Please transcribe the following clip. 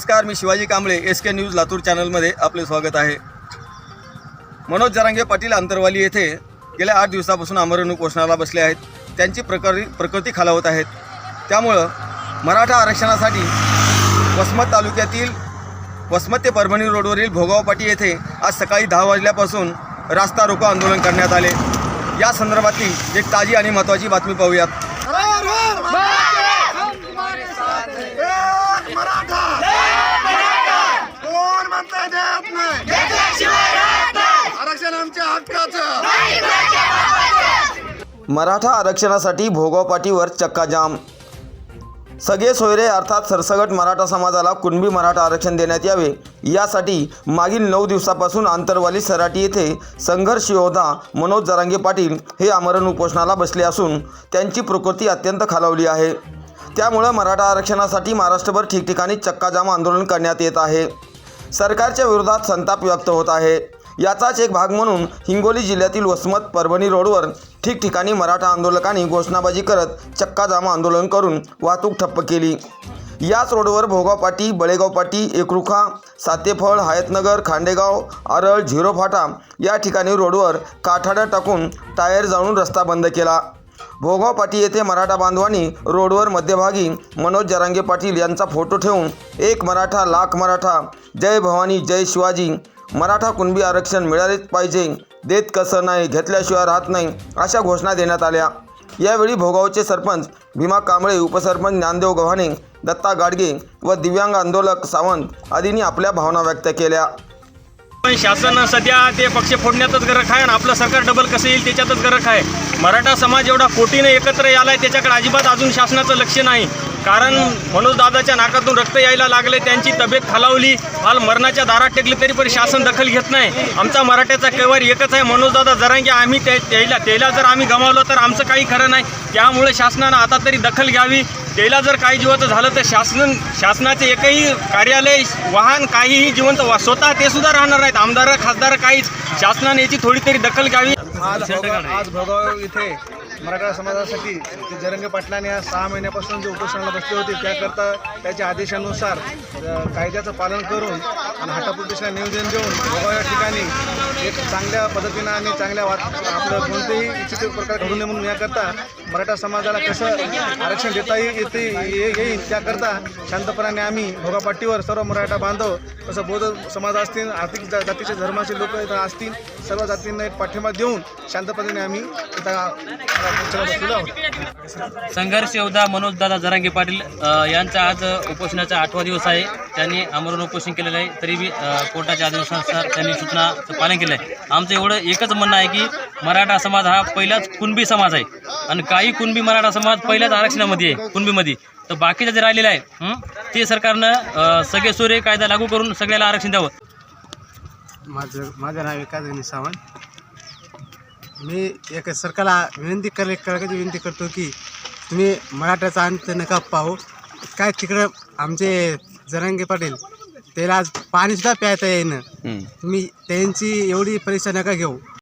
नमस्कार मी Shivaji Kamble S K news Latur चॅनलमध्ये आपले स्वागत आहे. मनोज जरांगे पाटील आंतरवाली येथे गेल्या आठ दिवसापासून आमरण उपोषणाला बसले आहेत. त्यांची प्रकृती प्रकृती खालावत आहेत. त्यामुळं मराठा आरक्षणासाठी वसमत तालुक्यातील वसमत ते परभणी रोडवरील भोगावपाटी येथे आज सकाळी दहा वाजल्यापासून रास्ता रोको आंदोलन करण्यात आले. या संदर्भातली एक ताजी आणि महत्त्वाची बातमी पाहूयात. कोण देत नाही आरक्षण आमच्या हक्काचं. मराठा आरक्षणासाठी भोगाव पाटीवर चक्काजाम. सगळे सोयरे अर्थात सरसगट मराठा समाजाला कुणबी मराठा आरक्षण देण्यात यावे यासाठी मागील नऊ दिवसापासून आंतरवाली सराटी येथे संघर्ष योद्धा मनोज जरांगे पाटील हे आमरण उपोषणाला बसले असून त्यांची प्रकृती अत्यंत खालावली आहे. त्यामुळं मराठा आरक्षणासाठी महाराष्ट्रभर ठिकठिकाणी चक्काजाम आंदोलन करण्यात येत आहे. सरकारच्या विरोधात संताप व्यक्त होत आहे. याचाच एक भाग म्हणून हिंगोली जिल्ह्यातील वसमत परभणी रोडवर ठिकठिकाणी मराठा आंदोलकांनी घोषणाबाजी करत चक्काजाम आंदोलन करून वाहतूक ठप्प केली. याच रोडवर भोगाव पाटी बळेगाव पाटी एकरुखा सातेफळ हायतनगर खांडेगाव आरळ झिरो फाटा या ठिकाणी रोडवर काठाड्या टाकून टायर जाळून रस्ता बंद केला. भोगाव पाटी येथे मराठा बांधवांनी रोडवर मध्यभागी मनोज जरांगे पाटील यांचा फोटो ठेवून एक मराठा लाख मराठा जय भवानी जय शिवाजी मराठा कुणबी आरक्षण मिळालेच पाहिजे देत कसं नाही घेतल्याशिवाय राहत नाही अशा घोषणा देण्यात आल्या. यावेळी भोगावचे सरपंच भीमा कांबळे उपसरपंच ज्ञानदेव गव्हाणे दत्ता गाडगे व दिव्यांग आंदोलक सावंत आदींनी आपल्या भावना व्यक्त केल्या. पण शासन सध्या ते पक्ष फोडण्यातच गरक आहे आणि आपलं सरकार डबल कसं येईल त्याच्यातच गरज आहे. मराठा समाज एवढा कोटीनं एकत्र यालाय त्याच्याकडे अजिबात अजून शासनाचं लक्ष नाही. कारण मनोजदादाच्या नाकातून रक्त यायला लागले त्यांची तब्येत खालावली हाल मरणाच्या दारात टेकली तरी पण शासन दखल घेत नाही. आमचा मराठ्याचा कैवार एकच आहे मनोजदादा जरांगे आम्ही त्याला त्याला जर आम्ही गमावलं तर आमचं काही खरं नाही. त्यामुळे शासनानं आता तरी दखल घ्यावी. त्याला जर काही जिवंत झालं तर शासन शासनाचे एकही कार्यालय वाहन काहीही जिवंत वा- स्वतः ते सुद्धा राहणार नाहीत. आमदार खासदार काहीच. शासनाने याची थोडी तरी दखल घ्यावी. आज भोगाव आज भोगाव इथे मराठा समाजासाठी जरंगे पाटलाने आज सहा महिन्यापासून जे उपोषणाला बसले होते त्याकरता त्याच्या आदेशानुसार कायद्याचं पालन करून आणि हटापुटीला नियोजन देऊन भोगाव या ठिकाणी एक चांगल्या पद्धतीनं आणि चांगल्या वाट आपलं कोणतेही इच्छित प्रकार घडू नये म्हणून याकरता मराठा समाजाला कसं आरक्षण देता येते ये- येईल त्याकरता शांतपणाने आम्ही भोगापाटीवर सर्व मराठा बांधव तसं बौद्ध समाज असतील आर्थिक जा- जातीचे धर्माचे लोक इथं असतील सर्व जातींना एक पाठिंबा देऊन शांतपणाने आम्ही संघर्ष योद्धा मनोजदादा जरांगे पाटील यांचा आज उपोषणाचा आठवा दिवस आहे. त्यांनी आमरण उपोषण केलेलं आहे. तरी बी कोर्टाच्या आदेशानुसार त्यांनी सूचनाचं पालन केलं आहे. आमचं एवढं एकच म्हणणं आहे की मराठा समाज हा पहिलाच कुणबी समाज आहे. आणि काही कुणबी मराठा समाज पहिल्याच आरक्षणामध्ये आहे कुणबीमध्ये. तर बाकीचं जे राहिलेलं आहे ते सरकारनं सगळे सूर्य कायदा लागू करून सगळ्याला आरक्षण द्यावं. माझं माझं नाव विकास सावंत. मी एका सरकारला विनंती कर करायची विनंती करतो की तुम्ही मराठ्याचा अंत नका पाहू. काय तिकडं आमचे जरांगे पाटील त्याला आज पाणीसुद्धा प्यायता येईन. तुम्ही त्यांची एवढी परीक्षा नका घेऊ.